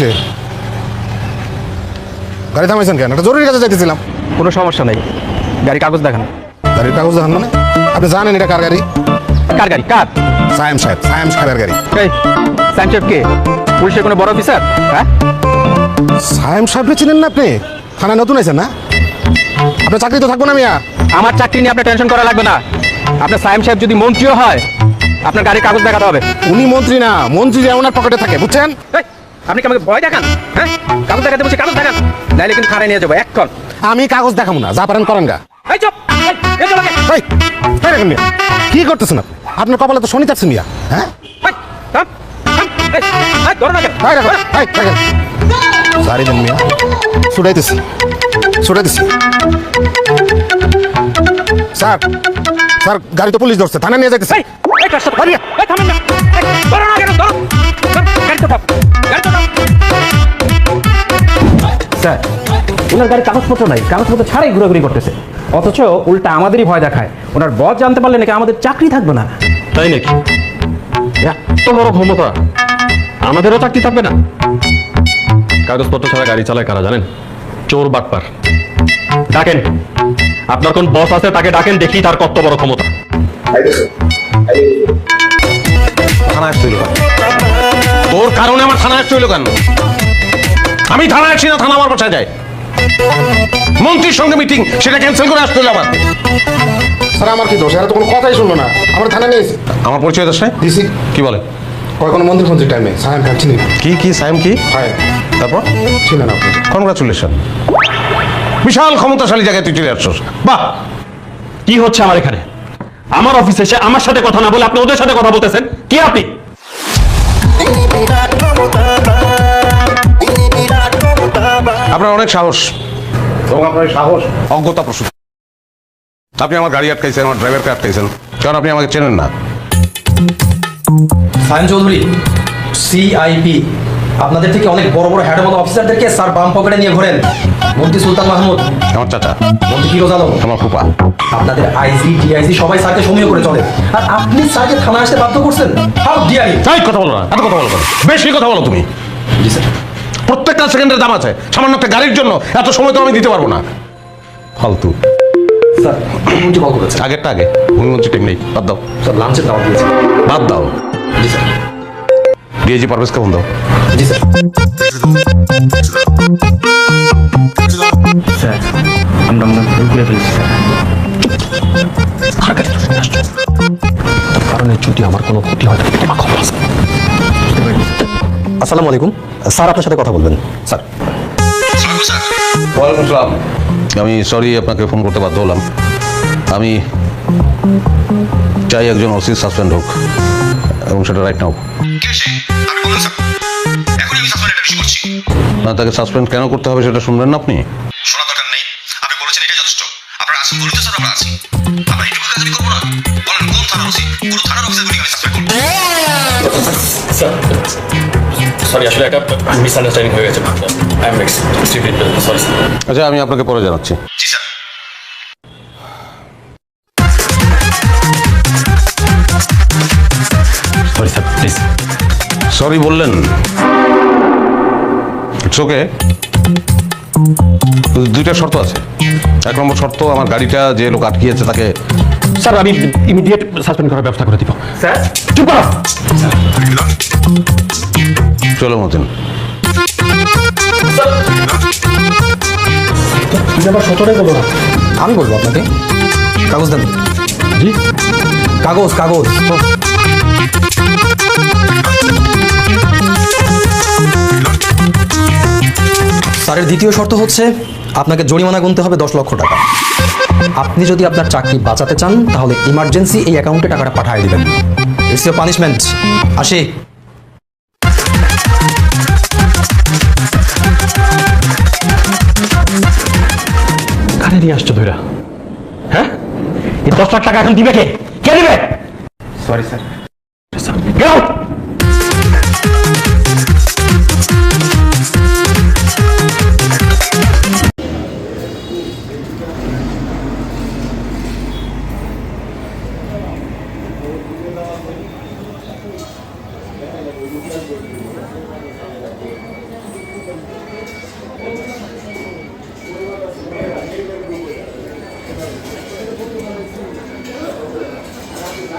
হয়েছে গাড়ি থামাইছেন কেন? একটা জরুরি কাজে যাইতেছিলাম। কোনো সমস্যা নাই। গাড়ি কাগজ দেখান। গাড়ির কাগজ দেখান মানে? আপনি জানেন এটা কার গাড়ি? কার গাড়ি? কার? সায়েম সাহেব সায়েম সাহেবের গাড়ি। এই সাইম সাহেব কে? পুলিশের কোনো বড় অফিসার? হ্যাঁ? সায়েম সাহেবকে চিনেন না আপনি? থানায় নতুন আছেন না? আপনার চাকরি তো থাকব না মিয়া। আমার চাকরি নিয়ে আপনার টেনশন করা লাগবে না। আপনার সাইম সাহেব যদি মন্ত্রীও হয় আপনার গাড়ির কাগজ দেখাতে হবে। উনি মন্ত্রী না মন্ত্রী যে ওনার পকেটে থাকে বুঝছেন? এই, আপনি কি আমাকে ভয় দেখান? হ্যাঁ? কাগজ দেখাতে বলছি কাগজ দেখান। নাইলে কিন্তু থানায় নিয়ে যাব এক্ষণ আমি কাগজ দেখাবো না যা পারেন করেন গা। এই চুপ! এই, কি করতেছেন আপনি? আপনার কপালে তো শনি চাচ্ছে মিয়া হ্যাঁ? ধরো না কেন? এই দেখো এই দেখেন সারি দেন মিয়া। ছুটাইতেছি ছুটাইতেছি। স্যার স্যার গাড়ি তো পুলিশ ধরছে থানায় নিয়ে যাইতেছে। এই, এই, কাজটা এই, থামেন না। ধরো না কেন, ধরো। ধরো, গাড়ি তো থাম, স্যার ওনার গাড়ি কাগজপত্র নাই কাগজপত্র ছাড়াই ঘোরাঘুরি করতেছে। অথচ উল্টা আমাদেরই ভয় দেখায়। ওনার বস জানতে পারলে নাকি আমাদের চাকরি থাকবে না। তাই নাকি? এত বড় ক্ষমতা। আমাদেরও চাকরি থাকবে না। কাগজপত্র ছাড়া গাড়ি চালায় কারা জানেন? চোর বাটপার। ডাকেন। আপনার কোন বস আছে তাকে ডাকেন দেখি তার কত বড় ক্ষমতা? তোর কারণে আমার থানায় হইল কেন? আমি থানায় আসি না থানা আমার বাসায় যায়। মন্ত্রীর সঙ্গে মিটিং সেটা ক্যান্সেল করে আসতে হইল আমার। স্যার আমার কি দোষ? এরা তো কোনো কথাই শুনলো না। আমার থানায় নিয়ে আমার পরিচয় দাস নাই? দিছি। কি বলে? কয় কোনো মন্দির ফন্দির টাইমে সায়েম খান চিনি না। কি কি সাইম কি? হয়। তারপর? চিনে না কনগ্রাচুলেশন বিশাল ক্ষমতাশালী জায়গায় তুই চলে আসছস। বাহ! কি হচ্ছে আমার এখানে? আমার অফিসে এসে আমার সাথে কথা না বলে আপনি ওদের সাথে কথা বলতেছেন? কি আপনি? আপনার অনেক সাহস। এবং আপনার সাহস। অজ্ঞতা প্রসূত। আপনি আমার গাড়ি আটকাইছেন আমার ড্রাইভারকে আটকাইছেন। কারণ আপনি আমাকে চেনেন না। সায়ন চৌধুরী সিআইপি আপনাদের থেকে অনেক বড় বড় হ্যাডমল অফিসারদেরকে স্যার বাম পকেটে নিয়ে ঘোরেন। মন্ত্রী সুলতান মাহমুদ। আমার চাচা। মন্ত্রী ফিরোজ আলম। আমার ফুপা। আপনাদের আইজি ডিআইজি সবাই স্যারকে সমীহ করে চলে। আর আপনি স্যারকে থানা আসতে বাধ্য করছেন? হাউ তাই কথা বলো না। এত কথা বলো? বেশি কথা বলো তুমি। জি স্যার। প্রত্যেকটা সেকেন্ডের দাম আছে। সামান্য একটা গাড়ির জন্য এত সময় তো আমি দিতে পারব না। ফালতু। স্যার কল আগেরটা আগে। ভূমিমন্ত্রী নেই। বাদ দাও। স্যার লাঞ্চের দাওয়াত দিয়েছে। বাদ দাও। জি স্যার। ডিএজি পারভেজকে ফোন দাও। জি স্যার। স্যার আমরা ভুল করে ফেলেছি কারণে যদি আমার কোনো ক্ষতি হয় তাহলে আছে আসসালামু আলাইকুম। স্যার আপনার সাথে কথা বলবেন। স্যার। ওয়ালাইকুম আসসালাম আমি সরি আপনাকে ফোন করতে বাধ্য হলাম। আমি চাই একজন ওসি সাসপেন্ড হোক এবং সেটা রাইট নাও না তাকে সাসপেন্ড কেন করতে হবে সেটা শুনবেন না আপনি? শোনার দরকার নেই। আপনি বলেছেন এটাই যথেষ্ট। আপনারা আসুন বলি স্যার আমরা আছি। আমরা এইটুকু কাজ আমি করব না। বলেন কোন থানার ওসি? পুরো থানার অফিসারগুলিকে আমি সাসপেন্ড করব। সরি আসলে একটা মিসআন্ডারস্ট্যান্ডিং হয়ে গেছে আই এম এক্সট্রিমলি সরি আচ্ছা আমি আপনাকে পরে জানাচ্ছি। জি sir. Sorry sir please sorry বললেন। ইটস ওকে দুইটা শর্ত আছে। এক নম্বর শর্ত আমার গাড়িটা যে লোক আটকিয়েছে তাকে স্যার আমি ইমিডিয়েট সাসপেন্ড করার ব্যবস্থা করে দিব। স্যার? চুপ করো। চলো মতিন। বলো না। আমি বলব আপনাকে। কাগজ দেন। জি। কাগজ কাগজ। স্যারের দ্বিতীয় শর্ত হচ্ছে আপনাকে জরিমানা গুনতে হবে দশ লক্ষ টাকা। আপনি যদি আপনার চাকরি বাঁচাতে চান তাহলে ইমার্জেন্সি এই অ্যাকাউন্টে টাকাটা পাঠিয়ে দেবেন। ইটস ইউর পানিশমেন্ট আসি। কানে নিয়ে আসছো ধৈরা হ্যাঁ? এই দশ লাখ টাকা এখন দিবে কে? কে দিবে? Sorry sir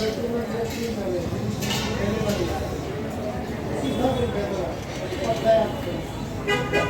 Thank you.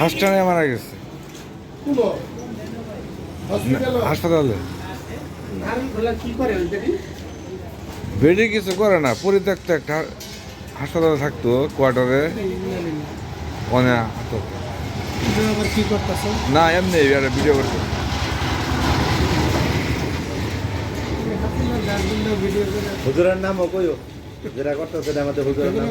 হাসটানে মারা গেছে। হাসপাতালে। বেডে কিছু করে না পরিত্যক্ত একটা হাসপাতালে থাকতো কোয়ার্টারে। না এমনি ভিডিও করতো। হুজুরের নামও কইও। যেটা করতেছে আমাদের হুজুরের নাম